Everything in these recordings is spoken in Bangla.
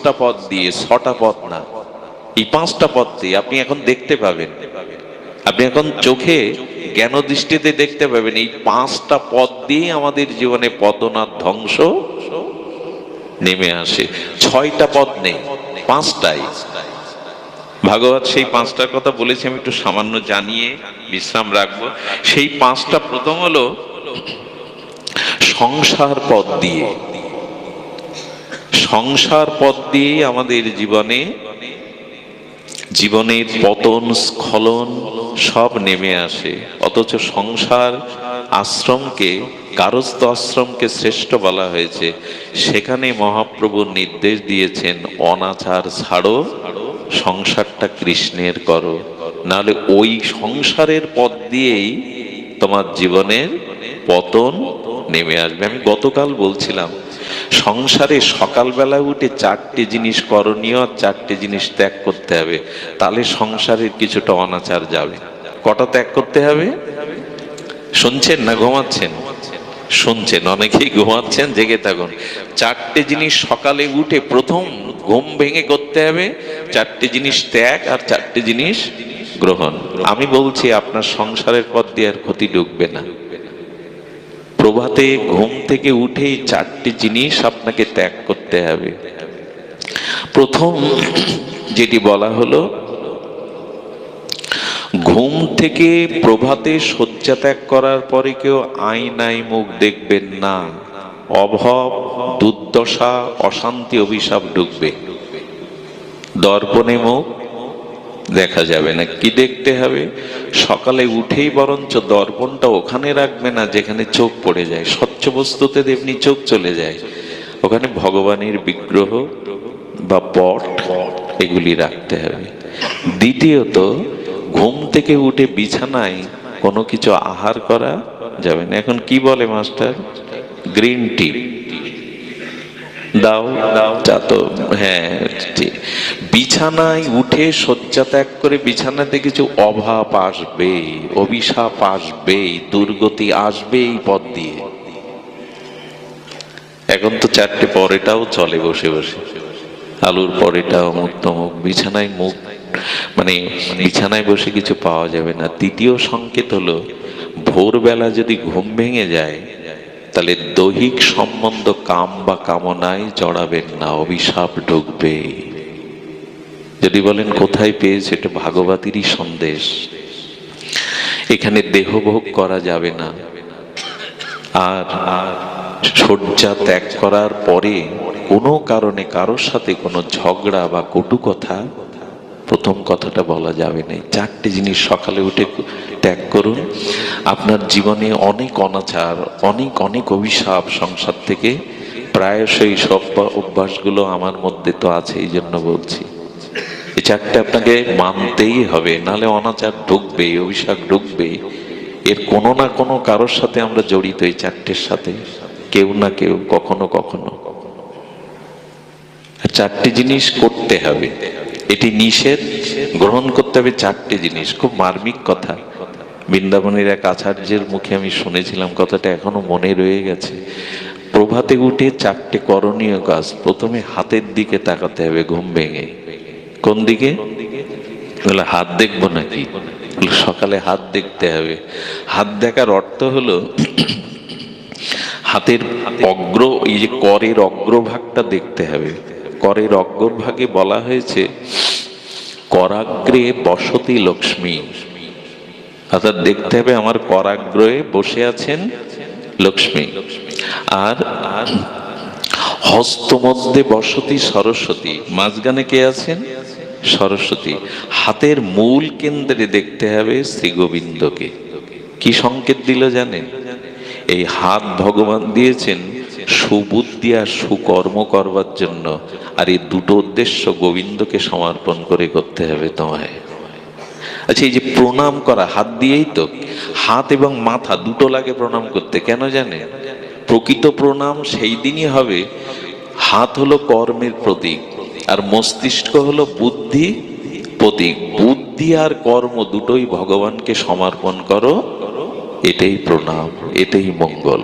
পাঁচটা পদ দিয়ে, ছটা পদ না। এই পাঁচটা পদ দিয়ে আপনি এখন দেখতে পাবেন। আপনি এখন চোখে জ্ঞান দৃষ্টিতে দেখতে পাবেন, এই পাঁচটা পদ দিয়ে আমাদের জীবনে পতন আর ধ্বংস নেমে আসে। ছয়টা পদ নেই, পাঁচটাই। ভাগবত সেই পাঁচটার কথা বলেছি, আমি একটু সামান্য জানিয়ে বিশ্রাম রাখব। সেই পাঁচটা প্রথম হলো সংসার পদ দিয়ে। সংসার পথ দিয়ে আমাদের জীবনে, জীবনের পতন, স্খলন সব নেমে আসে। অথচ সংসার আশ্রমকে কারস্থ আশ্রমকে শ্রেষ্ঠ বলা হয়েছে। সেখানে মহাপ্রভু নির্দেশ দিয়েছেন, অনাচার ছাড়ো, সংসারটা কৃষ্ণের করো। নাহলে ওই সংসারের পথ দিয়েই তোমার জীবনের পতন নেমে আসবে। আমি গতকাল বলছিলাম সংসারে সকালবেলা উঠে চারটে জিনিস করণীয়, চারটে জিনিস ত্যাগ করতে হবে। তাহলে সংসারের কিছুটা অনাচার যাবে। কটা ত্যাগ করতে হবে? শুনছেন না ঘুমাচ্ছেন? শুনছেন, অনেকেই ঘুমাচ্ছেন, জেগে থাকুন। চারটে জিনিস সকালে উঠে প্রথম ঘুম ভেঙে করতে হবে। চারটে জিনিস ত্যাগ আর চারটে জিনিস গ্রহণ। আমি বলছি, আপনার সংসারের পথ দিয়ে আর ক্ষতি ঢুকবে না। প্রভাতে ঘুম থেকে উঠেই চারটি জিনিস আপনাকে ত্যাগ করতে হবে। প্রথম যেটি বলা হলো, ঘুম থেকে প্রভাতে শয্যা ত্যাগ করার পরে কেউ আয়নায় মুখ দেখবেন না। অভাব, দুর্দশা, অশান্তি, অভিশাপ ঢুকবে। দর্পণে মুখ দেখা যাবে না। কি দেখতে হবে? সকালে উঠেই বরঞ্চ দর্পণটা ওখানে রাখবে না, যেখানে চোখ পড়ে যায়। স্বচ্ছ বস্তুতে এমনি চোখ চলে যায়। ওখানে ভগবানের বিগ্রহ বা পট এগুলি রাখতে হবে। দ্বিতীয়ত, ঘুম থেকে উঠে বিছানায় কোনো কিছু আহার করা যাবে না। এখন কি বলে মাস্টার? Green tea. দাও চা তো হ্যাঁ ঠিক। বিছানায় উঠে শয্যা ত্যাগ করে বিছানাতে কিছু অভাব আসবে অভিশাপ আসবে দুর্গতি আসবে এই পথ দিয়ে। এখন তো চারটে পরেটাও চলে বসে বসে। আলুর পরেটা অমুক তমুক বিছানায় মুখ মানে বিছানায় বসে কিছু পাওয়া যাবে না। তৃতীয় সংকেত হলো, ভোরবেলা যদি ঘুম ভেঙে যায় তাহলে দৈহিক সম্বন্ধ কাম বা কামনায় জড়াবেন না, অভিশাপ ঢুকবে। যদি বলেন কোথায় পেয়েছে, এটা ভাগবতীরই সন্দেশ। এখানে দেহভোগ করা যাবে না। আর শয্যা ত্যাগ করার পরে কোনো কারণে কারোর সাথে কোনো ঝগড়া বা কটু কথা প্রথম কথাটা বলা যাবে না। চারটে জিনিস সকালে উঠে ত্যাগ করুন। আপনার জীবনে অনেক অনাচার, অনেক অনেক অভিশাপ সংসার থেকে প্রায়শই সব অভ্যাসগুলো আমার মধ্যে তো আছে, এই জন্য বলছি। এই চারটে আপনাকে মানতেই হবে, নালে অনাচার ঢুকবে, অভিশাপ ঢুকবে। এর কোনো না কোনো কারোর সাথে আমরা জড়িত এই চারটের সাথে। কেউ না কেউ, কখনো কখনো। চারটি জিনিস করতে হবে। এটি নিষেধ, গ্রহণ করতে হবে চারটি জিনিস। খুব মার্মিক কথা। বৃন্দাবনের এক আচার্যের মুখে আমি শুনেছিলাম, কথাটা এখনও মনে রয়ে গেছে। প্রভাতে উঠে চারটে করণীয় কাজ। প্রথমে হাতের দিকে তাকাতে হবে ঘুম ভেঙে। কোন দিকে? বলে হাত দেখব নাকি? সকালে হাত দেখতে হবে। হাত দেখার অর্থ হলো হাতের অগ্র, এই যে করের অগ্রভাগটা দেখতে হবে। করের অগ্রভাগে বলা হয়েছে, করাগ্রে বসতি লক্ষ্মী। অর্থাৎ দেখতে হবে আমার করাগ্রহে বসে আছেন লক্ষ্মী। আর আর হস্তমধ্যে বসতি সরস্বতী। মাঝখানে কে আছেন? সরস্বতী। হাতের মূল কেন্দ্রে দেখতে হবে শ্রী গোবিন্দকে কি সংকেত দিল জানেন? এই হাত ভগবান দিয়েছেন সুবুদ্ধি আর সুকর্ম করবার জন্য। আর এই দুটো উদ্দেশ্য গোবিন্দকে সমর্পণ করে করতে হবে তোমায়। আচ্ছা এই যে প্রণাম করা, হাত দিয়েই তো। হাত এবং মাথা দুটো লাগে প্রণাম করতে, কেন জানে? প্রকৃত প্রণাম সেই দিনই হবে। হাত হলো কর্মের প্রতীক, আর মস্তিষ্ক হলো বুদ্ধি প্রতীক। বুদ্ধি আর কর্ম দুটোই ভগবানকে সমর্পণ করো, এটাই প্রণাম, এটাই মঙ্গল।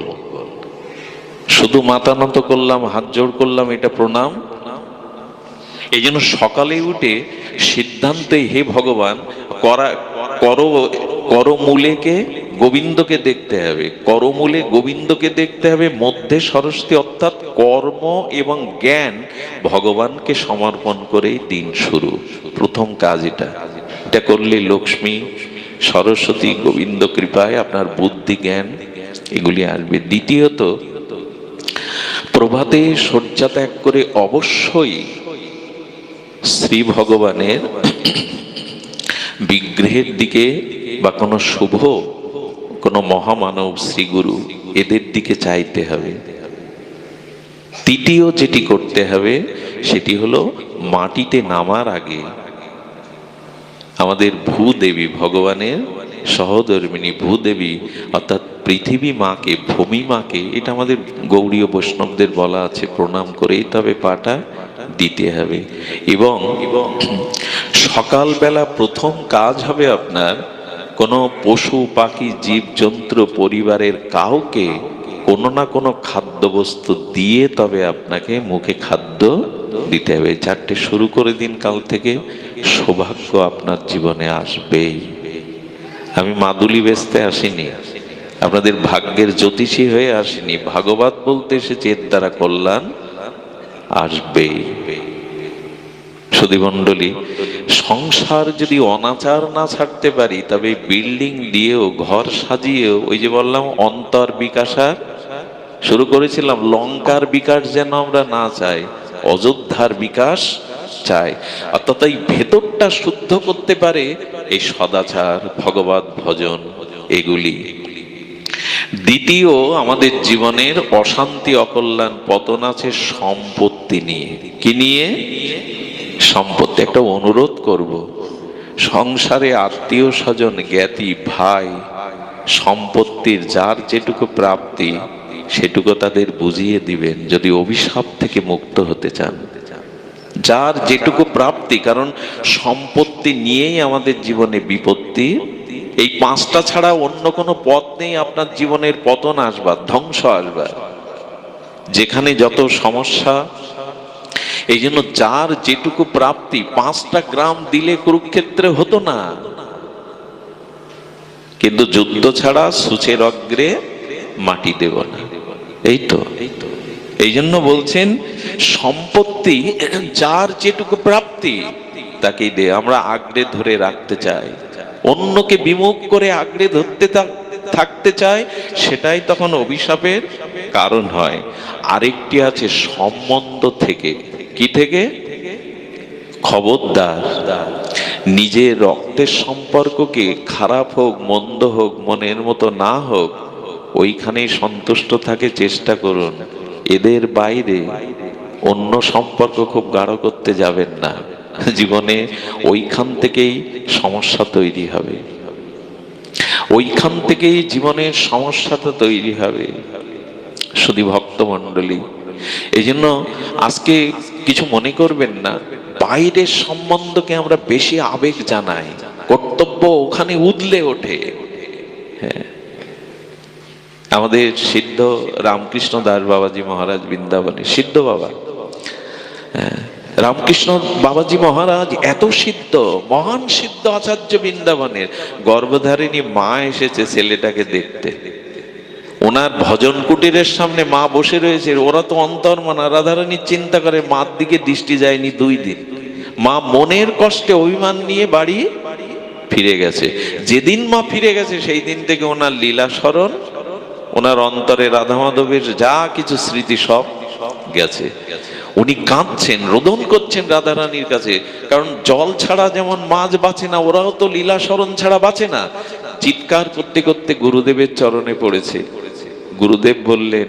শুধু মাথা নত করলাম, হাত জোড় করলাম, এটা প্রণাম। এই জন্য সকালে উঠে সিদ্ধান্তে হে ভগবান, করা কর, করমূলেকে গোবিন্দকে দেখতে হবে। করমূলে গোবিন্দকে দেখতে হবে, মধ্যে সরস্বতী অর্থাৎ কর্ম এবং জ্ঞান ভগবানকে সমর্পণ করেই দিন শুরু। প্রথম কাজ এটা। এটা করলে লক্ষ্মী, সরস্বতী, গোবিন্দ কৃপায় আপনার বুদ্ধি, জ্ঞান এগুলি আসবে। দ্বিতীয়ত, প্রভাতে শয্যা ত্যাগ করে অবশ্যই শ্রী ভগবানের বিগ্রহের দিকে বা কোনো শুভ, কোনো মহামানব শ্রীগুরু এদের দিকে চাইতে হবে। তৃতীয় যেটি করতে হবে, সেটি হলো মাটিতে নামার আগে আমাদের ভূদেবী ভগবানের সহধর্মিনী ভূদেবী, অর্থাৎ পৃথিবী মাকে, ভূমি মাকে, এটা আমাদের গৌড়ীয় বৈষ্ণবদের বলা আছে, প্রণাম করেই তবে পাটা দিতে হবে। এবং সকালবেলা প্রথম কাজ হবে আপনার কোনো পশু, পাখি, জীবজন্তু, পরিবারের কাউকে কোনো না কোনো খাদ্যবস্তু দিয়ে তবে আপনাকে মুখে খাদ্য দিতে হবে। চারটে শুরু করে দিন কাল থেকে, সৌভাগ্য আপনার জীবনে আসবেই। আমি মাদুলি বেচতে আসিনি। আপনাদের ভাগ্যের জ্যোতিষী হয়ে আসিনি। ভাগবত বলতে এসেছি, এর দ্বারা কল্যাণ আসবেই সুদীমণ্ডলী সংসার যদি অনাচার না ছাড়তে পারি, তবে বিল্ডিং দিয়েও, ঘর সাজিয়েও, ওই যে বললাম, অন্তর বিকাশার শুরু করেছিলাম, লঙ্কার বিকাশ যেন আমরা না চাই, অযোধ্যার বিকাশ চাই। অর্থাৎ এই ভেতরটা শুদ্ধ করতে পারে এই সদাচার, ভগবত ভজন, এগুলি। দ্বিতীয় আমাদের জীবনের অশান্তি, অকল্যাণ, পতন আছে সম্পত্তি নিয়ে। কি নিয়ে? সম্পত্তি। একটা অনুরোধ করব। সংসারে আত্মীয় স্বজন, জ্ঞাতি, ভাই, সম্পত্তির যার যেটুকু প্রাপ্তি, সেটুকু তাদের বুঝিয়ে দিবেন, যদি অভিশাপ থেকে মুক্ত হতে চান। যার যেটুকু প্রাপ্তি, কারণ সম্পত্তি নিয়েই আমাদের জীবনে বিপত্তি এই পাঁচটা ছাড়া অন্য কোনো পথ নেই, আপনার জীবনের পতন আসবার, ধ্বংস আসবার। যেখানে যত সমস্যা, এই জন্য যার যেটুকু প্রাপ্তি, পাঁচটা গ্রাম দিলে কুরুক্ষেত্রে হতো না। কিন্তু যুদ্ধ ছাড়া সুচের অগ্রে মাটি দেব না। এই তো। এই জন্য বলছেন, সম্পত্তি যার যেটুকু প্রাপ্তি, তাকেই দে। আমরা আগ্রে ধরে রাখতে চাই। অন্যকে বিমুখ করে আগড়ে ধরতে থাক- থাকতে চায়, সেটাই তখন অভিশাপের কারণ হয়। আরেকটি আছে সম্বন্ধ থেকে। কি থেকে? খবরদার। নিজের রক্তের সম্পর্ককে খারাপ হোক, মন্দ হোক, মনের মতো না হোক, ওইখানেই সন্তুষ্ট থাকে, চেষ্টা করুন। এদের বাইরে অন্য সম্পর্ক খুব গাঢ় করতে যাবেন না। জীবনে ওইখান থেকেই সমস্যা তৈরি হবে। ওইখান থেকেই জীবনের সমস্যাটা তৈরি হবে। শুধু ভক্তমণ্ডলী এই জন্য আজকে কিছু মনে করবেন না বাইরের সম্বন্ধকে আমরা বেশি আবেগ জানাই কর্তব্য ওখানে উদলে ওঠে। হ্যাঁ। আমাদের সিদ্ধ রামকৃষ্ণ দাস বাবাজি মহারাজ বৃন্দাবনে সিদ্ধ বাবা। হ্যাঁ, রামকৃষ্ণ বাবাজি মহারাজ এত সিদ্ধ, মহান সিদ্ধ আচার্য বৃন্দাবনের। গর্ভধারিণী মা এসেছে ছেলেটাকে দেখতে। ওনার ভজন কুটিরের সামনে মা বসে রয়েছে, ওরা তো অন্তর্মনা রাধারানীর চিন্তা করে মার দিকে দৃষ্টি যায়নি দুই দিন। মা মনের কষ্টে অভিমান নিয়ে বাড়ি ফিরে গেছে। যেদিন মা ফিরে গেছে, সেই দিন থেকে ওনার লীলা স্মরণ, ওনার অন্তরে রাধা মাধবের যা কিছু স্মৃতি সব গেছে। উনি কাঁদছেন, রোদন করছেন রাধারানীর কাছে, কারণ জল ছাড়া যেমন মাছ বাঁচে না, ওরাও তো লীলা স্মরণ ছাড়া বাঁচে না। চিৎকার করতে করতে গুরুদেবের চরণে পড়েছে। গুরুদেব বললেন,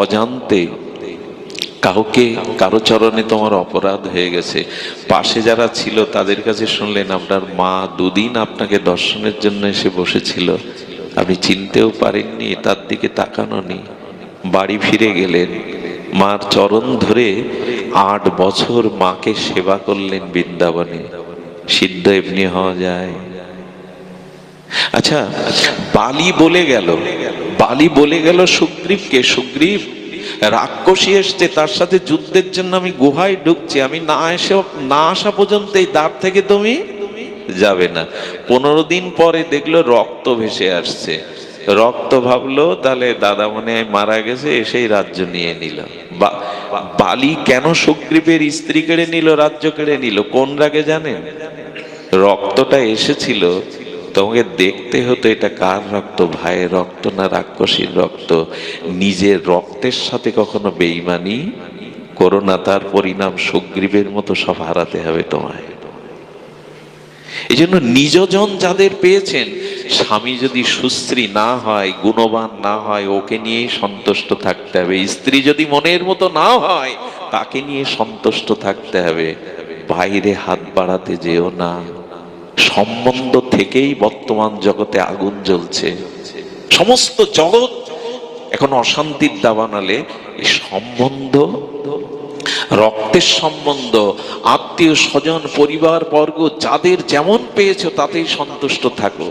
অজান্তে কাউকে, কারও চরণে তোমার অপরাধ হয়ে গেছে। পাশে যারা ছিল তাদের কাছে শুনলেন আপনার মা দুদিন আপনাকে দর্শনের জন্য এসে বসেছিল। আপনি চিনতেও পারেননি, তার দিকে তাকানো নি বাড়ি ফিরে গেলেন। মার চরণ ধরে আট বছর মাকে সেবা করলেন বৃন্দাবনে। সিদ্ধ এমনি হওয়া যায়। আচ্ছা বালি বলে গেল। বালি বলে গেল, সুগ্রীবকে, সুগ্রীব, রাক্ষসী এসছে, তার সাথে যুদ্ধের জন্য আমি গুহায় ঢুকছি, আমি না এসে, না আসা পর্যন্ত এই দ্বার থেকে তুমি যাবে না। পনেরো দিন পরে দেখল রক্ত ভেসে আসছে। রক্ত ভাবলো, তাহলে দাদা মনে হয় মারা গেছে, এসেই রাজ্য নিয়ে নিল। বালি কেন সুগ্রীবের স্ত্রী কেড়ে নিল, রাজ্য কেড়ে নিল, কোন রাগে জানেন? রক্তটা এসেছিল, তোমাকে দেখতে হতো এটা কার রক্ত, ভাইয়ের রক্ত না রাক্ষসীর রক্ত? নিজের রক্তের সাথে কখনো বেইমানি করো না, তার পরিণাম সুগ্রীবের মতো সব হারাতে হবে তোমায়। এই জন্য নিজজন যাদের পেয়েছেন, স্বামী যদি সুশ্রী না হয়, গুণবান না হয়, ওকে নিয়েই সন্তুষ্ট থাকতে হবে। স্ত্রী যদি মনের মতো না হয়, তাকে নিয়ে সন্তুষ্ট থাকতে হবে। বাইরে হাত বাড়াতে যেও না। সম্বন্ধ থেকেই বর্তমান জগতে আগুন জ্বলছে। সমস্ত জগৎ এখন অশান্তির দাবানালে সম্বন্ধ রক্তের সম্বন্ধ, আত্মীয় স্বজন পরিবার বর্গ যাদের যেমন পেয়েছ তাতেই সন্তুষ্ট থাকো।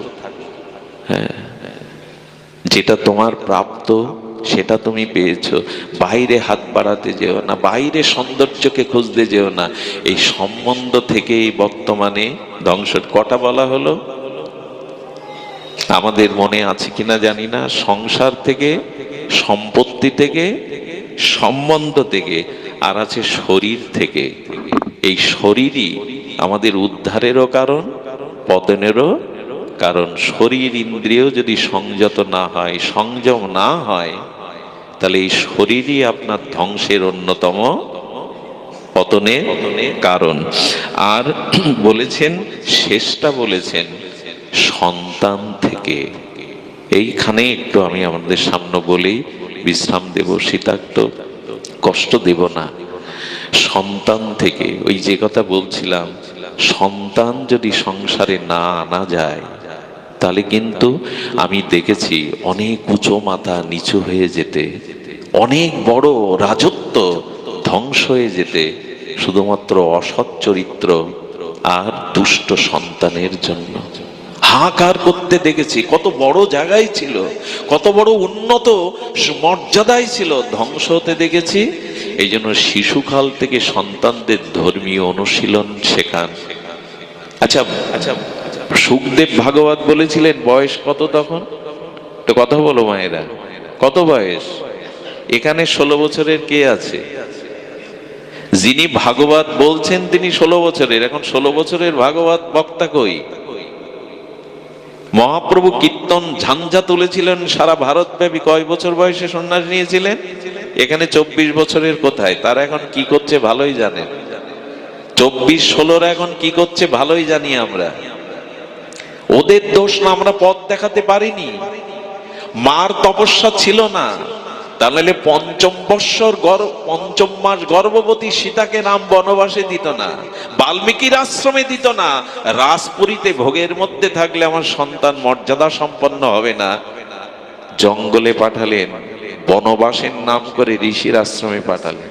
হ্যাঁ। যেটা তোমার প্রাপ্ত, সেটা তুমি পেয়েছ। বাইরে হাত বাড়াতে যেও না, বাইরে সৌন্দর্যকে খুঁজতে যেও না। এই সম্বন্ধ থেকেই বর্তমানে ধ্বংস। কটা বলা হলো? আমাদের মনে আছে কিনা জানি না। সংসার থেকে, সম্পত্তি থেকে, সম্বন্ধ থেকে। আর আছে শরীর থেকে। এই শরীরই আমাদের উদ্ধারেরও কারণ, পতনেরও কারণ। শরীর ইন্দ্রিয় যদি সংযত না হয়, সংযম না হয়, তাহলে এই শরীরই আপনার ধ্বংসের অন্যতম পতনের কারণ। আর বলেছেন, শেষটা বলেছেন, সন্তান থেকে। এইখানে একটু আমি আমাদের সামনে বলেই বিশ্রাম দেব, শীতাক্ত। কষ্ট দেব না। সন্তান থেকে, ওই যে কথা বলছিলাম, সন্তান যদি সংসারে না আনা যায়, তাহলে কিন্তু আমি দেখেছি অনেক উঁচু মাথা নিচু হয়ে যেতে, অনেক বড় রাজত্ব ধ্বংস হয়ে যেতে, শুধুমাত্র অসৎ চরিত্র আর দুষ্ট সন্তানের জন্য। হাহাকার করতে দেখেছি। কত বড় জায়গায় ছিল, কত বড় উন্নত মর্যাদায় ছিল, ধ্বংস হতে দেখেছি। এই জন্য শিশুকাল থেকে সন্তানদের ধর্মীয় অনুশীলন শেখান। আচ্ছা আচ্ছা সুখদেব ভাগবত বলেছিলেন, বয়স কত তখন? তো কথা বলো মায়েরা। কত বয়স? এখানে ষোলো বছরের কে আছে? যিনি ভাগবত বলছেন, তিনি ষোলো বছরের। এখন ষোলো বছরের ভাগবত বক্তা কই? মহাপ্রভু কীর্তন ঝাঞ্ঝা তুলেছিলেন সারা ভারতব্যাপী। কয় বছর বয়সে সন্ন্যাস নিয়েছিলেন? এখানে চব্বিশ বছরের কোথায়? তারা এখন কি করছে ভালোই জানে। চব্বিশ ষোলোর এখন কি করছে ভালোই জানি আমরা। ওদের দোষ না, আমরা পথ দেখাতে পারিনি। মার তপস্যা ছিল না। তাহলে পঞ্চম বৎসর পঞ্চম মাস গর্ভবতী সীতাকে রাম বনবাসে দিত না, বাল্মীকির আশ্রমে দিত না, রাজপুরীতে ভোগের মধ্যে থাকলে আমার সন্তান মর্যাদা সম্পন্ন হবে না। জঙ্গলে পাঠালেন, বনবাসের নাম করে ঋষির আশ্রমে পাঠালেন।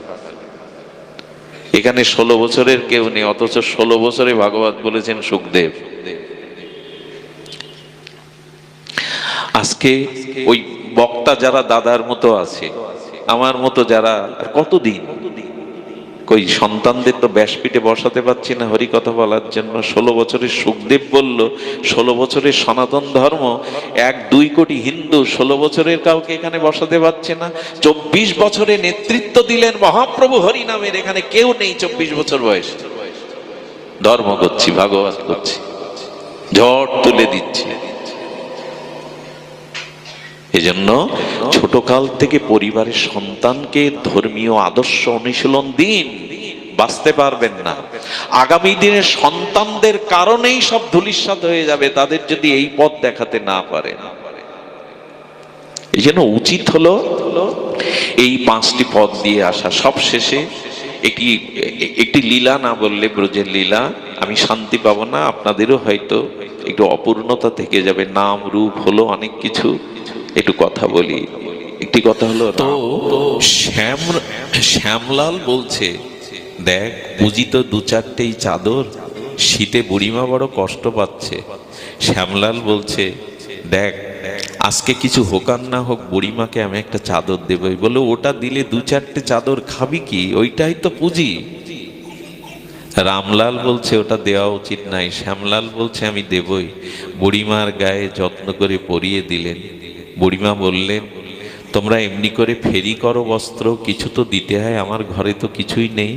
এখানে ষোলো বছরের কেউ নেই, অথচ ষোলো বছরে ভাগবত বলেছেন সুখদেব। আজকে ওই বক্তা যারা দাদার মতো আছে, আমার মতো যারা কতদিন? কই, সন্তানদের তো ব্যাসপিঠে বসাতে পারছি না, হরি কথা বলার জন্য। ষোলো বছরের সুখদেব বলল, ষোলো বছরের সনাতন ধর্ম, এক দুই কোটি হিন্দু, ষোলো বছরের কাউকে এখানে বসাতে পারছে না। চব্বিশ বছরে নেতৃত্ব দিলেন মহাপ্রভু হরি নামের, এখানে কেউ নেই চব্বিশ বছর বয়স। ধর্ম করছি, ভাগবত করছি। ঝড় তুলে দিচ্ছি। এজন্য ছোটকাল থেকে পরিবারের সন্তানকে ধর্মীয় আদর্শ অনুশীলন দিন। বাঁচতে পারবেন না। আগামী দিনে সন্তানদের কারণেই সব ধুলিস্বাদ হয়ে যাবে, তাদের যদি এই পথ দেখাতে না পারে এই জন্য উচিত হলো এই পাঁচটি পথ দিয়ে আসা। সব শেষে একটি একটি লীলা না বললে ব্রজের লীলা, আমি শান্তি পাবো না, আপনাদেরও হয়তো একটু অপূর্ণতা থেকে যাবে। নাম, রূপ হলো অনেক কিছু। একটু কথা বলি। একটি কথা হলো, তো শ্যাম, শ্যামলাল বলছে, দেখ পূজিত দু চারটেই চাদর, শীতে বুড়িমা বড় কষ্ট পাচ্ছে। শ্যামলাল বলছে, দেখ, আজকে কিছু হোক আর না হোক, বুড়িমাকে আমি একটা চাদর দেবই। বলে, ওটা দিলে দু চারটে চাদর খাবি কি? ওইটাই তো পুঁজি। রামলাল বলছে, ওটা দেওয়া উচিত নাই। শ্যামলাল বলছে, আমি দেবই। বুড়িমার গায়ে যত্ন করে পরিয়ে দিলেন। বুড়িমা বললেন, তোমরা এমনি করে ফেরি করো বস্ত্র, কিছু তো দিতে হয়, আমার ঘরে তো কিছুই নেই।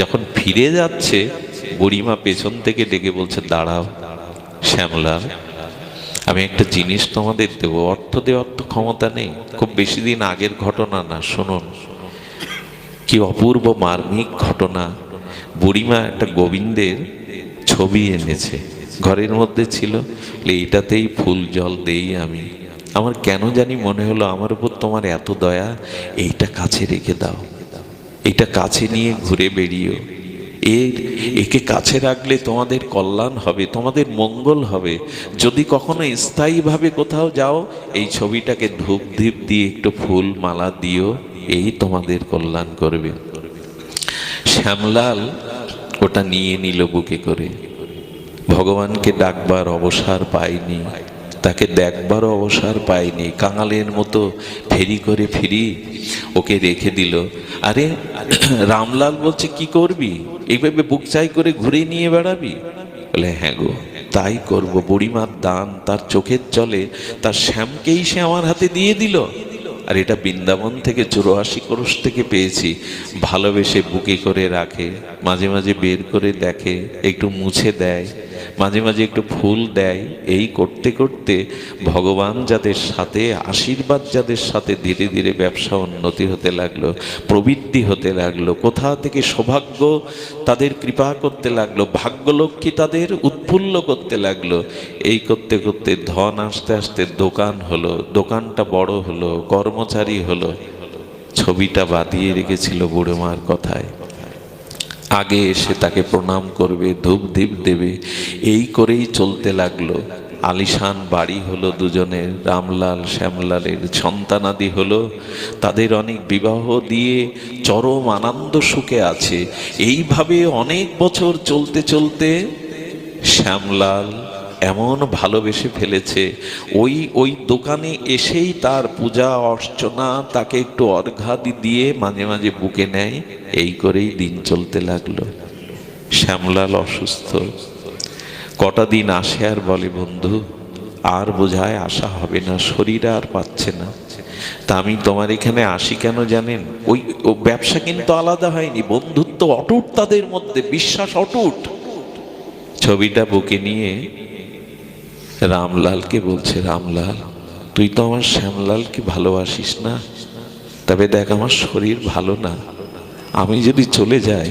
যখন ফিরে যাচ্ছে, বুড়িমা পেছন থেকে ডেকে বলছে, দাঁড়াও শ্যামলাল আমি একটা জিনিস তোমাদের দেবো, অর্থ দেওয়ার তো ক্ষমতা নেই, খুব বেশি দিন আগের ঘটনা না, শুনুন। কি অপূর্ব মার্মিক ঘটনা। বুড়িমা একটা গোবিন্দের ছবি এনেছে, ঘরের মধ্যে ছিল, এইটাতেই ফুল জল দেই আমি। আমার কেন জানি মনে হলো, আমার উপর তোমার এত দয়া, এইটা কাছে রেখে দাও। এটা কাছে নিয়ে ঘুরে বেরিয়েও এর, একে কাছে রাখলে তোমাদের কল্যাণ হবে, তোমাদের মঙ্গল হবে। যদি কখনো স্থায়ীভাবে কোথাও যাও, এই ছবিটাকে ধূপ ধীপ দিয়ে একটু ফুল মালা দিও, এই তোমাদের কল্যাণ করবে। শ্যামলাল ওটা নিয়ে নিল বুকে করে। ভগবানকে ডাকবার অবসর পায়নি। তাকে দেখবারও অবসর পায়নি। কাঙালের মতো ফেরি করে ফিরি ওকে রেখে দিল। আরে, রামলাল বলছে, কি করবি? এইভাবে বুক চাই করে ঘুরে নিয়ে বেড়াবি? বলে হ্যাঁ গো, তাই করব। বুড়িমার দান তার চোখের চলে তার শ্যামকেই সে আমার হাতে দিয়ে দিল। আর এটা বৃন্দাবন থেকে চুরাশি ক্রোশ থেকে পেয়েছি। ভালোবেসে বুকে করে রাখে, মাঝে মাঝে বের করে দেখে, একটু মুছে দেয়। মাঝে মাঝে একটু ফুল দেয়। এই করতে করতে ভগবান যাদের সাথে, আশীর্বাদ যাদের সাথে ধীরে ধীরে ব্যবসা উন্নতি হতে লাগল প্রবৃত্তি হতে লাগল, কোথা থেকে সৌভাগ্য তাদের কৃপা করতে লাগল, ভাগ্যলক্ষ্মী তাদের উৎফুল্ল করতে লাগল, এই করতে করতে ধন আসতে আসতে দোকান হলো, দোকানটা বড় হলো, কর্মচারী হলো, ছবিটা বাঁধিয়ে রেখেছিল বুড়ো মার কথায়। আগে এসে তাকে প্রণাম করবে, ধূপ ধীপ দেবে। এই করেই চলতে লাগল। আলিশান বাড়ি হলো দুজনের রামলাল, শ্যামলালের সন্তানাদি হলো। তাদের অনেক বিবাহ দিয়ে চরম আনন্দ সুখে আছে। এইভাবে অনেক বছর চলতে চলতে শ্যামলাল এমন ভালোবেসে ফেলেছে। ওই ওই দোকানে এসেই তার পূজা অর্চনা তাকে একটু অর্ঘাদি দিয়ে মাঝে মাঝে বুকে নেয়। এই করেই দিন চলতে লাগল। শ্যামলাল অসুস্থ। কটা দিন আসে আর বলে, বন্ধু, আর বোঝায় আশা হবে না, শরীর আর পাচ্ছে না। তা আমি তোমার এখানে আসি কেন জানেন? ওই, ও ব্যবসা কিন্তু আলাদা হয়নি, বন্ধুত্ব অটুট তাদের মধ্যে, বিশ্বাস অটুট। ছবিটা বুকে নিয়ে রামলালকে বলছে, রামলাল, তুই তো আমার শ্যামলালকে ভালোবাসিস না। তবে দেখ, আমার শরীর ভালো না। আমি যদি চলে যাই,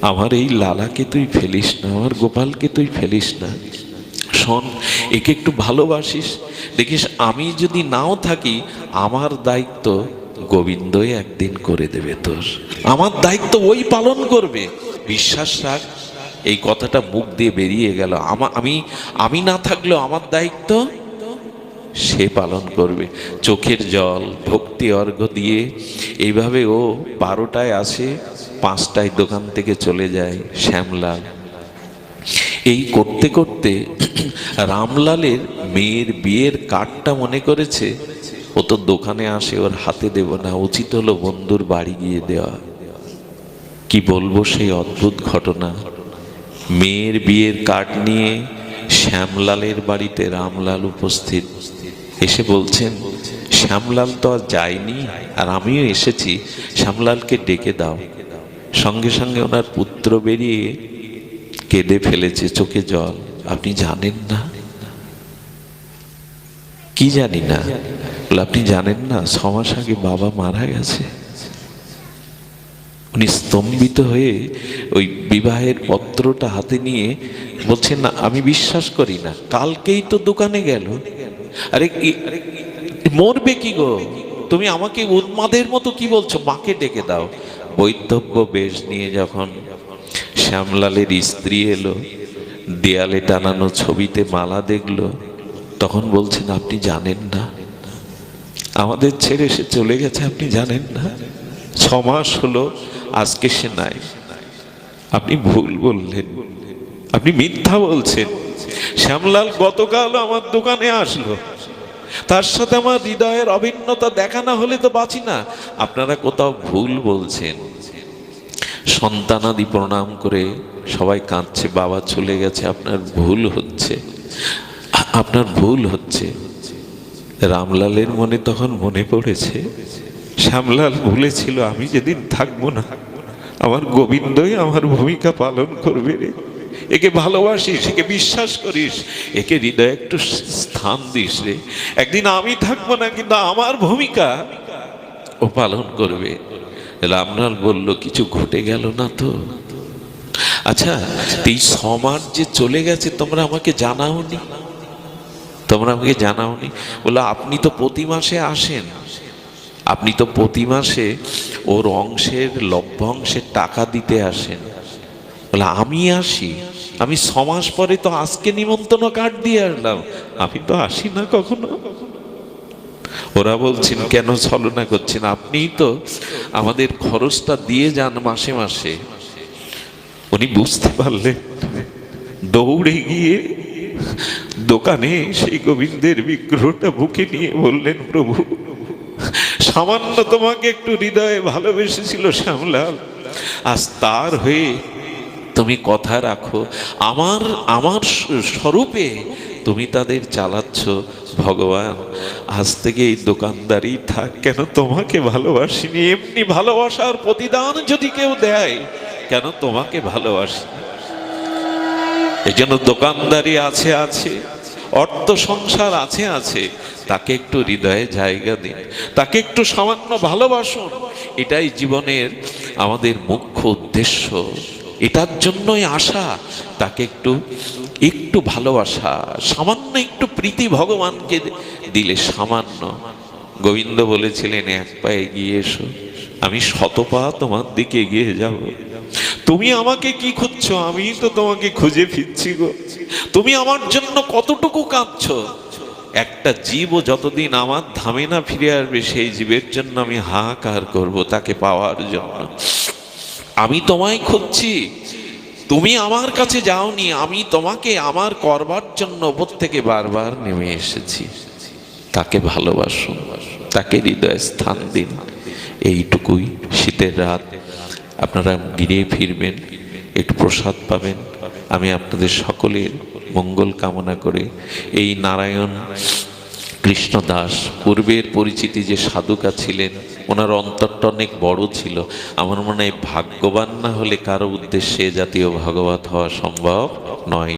আমার এই লালাকে তুই ফেলিস না, আমার গোপালকে তুই ফেলিস না। শোন, একে একটু ভালোবাসিস। দেখিস, আমি যদি নাও থাকি, আমার দায়িত্ব গোবিন্দই একদিন করে দেবে তোর। আমার দায়িত্ব ওই পালন করবে। বিশ্বাস রাখ, এই কথাটা মুখ দিয়ে বেরিয়ে গেল। আমা, আমি না থাকলেও আমার দায়িত্ব সে পালন করবে। চোখের জল, ভক্তি অর্ঘ দিয়ে এইভাবে ও বারোটায় আসে, পাঁচটায় দোকান থেকে চলে যায় শ্যামলাল। এই করতে করতে রামলালের মেয়ের বিয়ের কার্ডটা মনে করেছে? ও তো দোকানে আসে, ওর হাতে দেব না, উচিত হলো বন্ধুর বাড়ি গিয়ে দেওয়া। কি বলব সেই অদ্ভুত ঘটনা। মেয়ের বিয়ের কার্ড নিয়ে শ্যামলালের বাড়িতে রামলাল উপস্থিত। এসে বলছেন, শ্যামলাল তো আর যায়নি, আর আমিও এসেছি, শ্যামলালকে ডেকে দাও। সঙ্গে সঙ্গে ওনার পুত্র বেরিয়ে কেঁদে ফেলেছে চোখে জল। আপনি জানেন না? কি জানি না? আপনি জানেন না ছ মাস আগে বাবা মারা গেছে। উনি স্তম্ভিত হয়ে ওই বিবাহের পত্রটা হাতে নিয়ে বলছেন, না, আমি বিশ্বাস করি না, কালকেই তো দোকানে গেল আরে মরবে কি গো? তুমি আমাকে উন্মাদের মতো কি বলছো? মাকে ডেকে দাও। বৈধব্য বেশ নিয়ে যখন শ্যামলালের স্ত্রী এলো, দেয়ালে টানানো ছবিতে মালা দেখল, তখন বলছেন, আপনি জানেন না? আমাদের ছেড়ে সে চলে গেছে, আপনি জানেন না? ছ মাস হলো, আজকে সে নাই। আপনি ভুল বললেন। আপনি মিথ্যা বলছেন। শ্যামলাল গতকাল আমার দোকানে আসলো। তার সাথে আমার হৃদয়ের অভিন্নতা দেখা না হলে তো বাঁচি না। আপনারা কোথাও ভুল বলছেন। সন্তানাদি প্রণাম করে সবাই কাঁদছে, বাবা চলে গেছে, আপনার ভুল হচ্ছে। আপনার ভুল হচ্ছে। রামলালের মনে তখন মনে পড়েছে, শ্যামলাল ভুলেছিল আমি যেদিন থাকব না, আমার গোবিন্দই আমার ভূমিকা পালন করবে রে। একে ভালোবাসিস, একে বিশ্বাস করিস, একে হৃদয়ে একটু স্থান দিস রে। একদিন আমি থাকব না, কিন্তু আমার ভূমিকা ও পালন করবে। রামলাল বলল, কিছু ঘটে গেল না তো? আচ্ছা এই সমাজ যে চলে গেছে, তোমরা আমাকে জানাওনি? তোমরা আমাকে জানাওনি? বলে আপনি তো প্রতি মাসে আসেন। আপনি তো প্রতি মাসে ওর অংশের লভ্যাংশের টাকা দিতে আসেন। বলে, আমি আসি। আমি মাস পরে তো আজকে নিমন্ত্রণ কার্ড দিয়ে আসলাম। আমি তো আসি না কখনো। ওরা বলছেন, কেন ছলনা করছেন? আপনিই তো আমাদের খরচটা দিয়ে যান মাসে মাসে। উনি বুঝতে পারলেন, দৌড়ে গিয়ে দোকানে সেই গোবিন্দের বিগ্রহটা বুকে নিয়ে বললেন, প্রভু, সামান্য তোমাকে একটু হৃদয়ে ভালোবেসেছিল, শ্যামলাল। আজ তার হয়ে তুমি কথা রাখো। আমার আমার স্বরূপে তুমি তাদের চালাচ্ছ, ভগবান। আজ থেকে এই দোকানদারি থাক। কেন তোমাকে ভালোবাসিনি? এমনি ভালোবাসার প্রতিদান যদি কেউ দেয়, কেন তোমাকে ভালোবাসি এই জন্য দোকানদারি আছে আছে। অর্থ সংসার আছে আছে। তাকে একটু হৃদয়ে জায়গা দিন। তাকে একটু সামান্য ভালোবাসুন। এটাই জীবনের আমাদের মুখ্য উদ্দেশ্য। এটার জন্যই আশা, তাকে একটু একটু ভালোবাসা, সামান্য একটু প্রীতি ভগবানকে দিলে সামান্য। গোবিন্দ বলেছিলেন, এক পায়ে এগিয়ে এসো, আমি শত পা তোমার দিকে এগিয়ে যাব। তুমি আমাকে কি খুঁজছ? আমি তো তোমাকে খুঁজে ফিরছি গো। তুমি আমার জন্য কতটুকু কাঁদছো? একটা জীবও যতদিন আমার ধামে না ফিরে আসবে, সেই জীবের জন্য আমি হাহাকার করব, তাকে পাওয়ার জন্য। আমি তোমায় খুঁজছি। তুমি আমার কাছে যাওনি, আমি তোমাকে আমার করবার জন্য ওপর থেকে বারবার নেমে এসেছি। তাকে ভালোবাসুন তাকে হৃদয়ে স্থান দিন। এইটুকুই শীতের রাত। আপনারা গিরে ফিরবেন, একটু প্রসাদ পাবেন। আমি আপনাদের সকলের মঙ্গল কামনা করে এই নারায়ণ কৃষ্ণ দাস, পূর্বের পরিচিতি যে সাধুকা ছিলেন, ওনার অন্তরটা অনেক বড় ছিল। আমার মনে হয় ভাগ্যবান না হলে কারও উদ্দেশ্যে জাতীয় ভাগবত হওয়া সম্ভব নয়।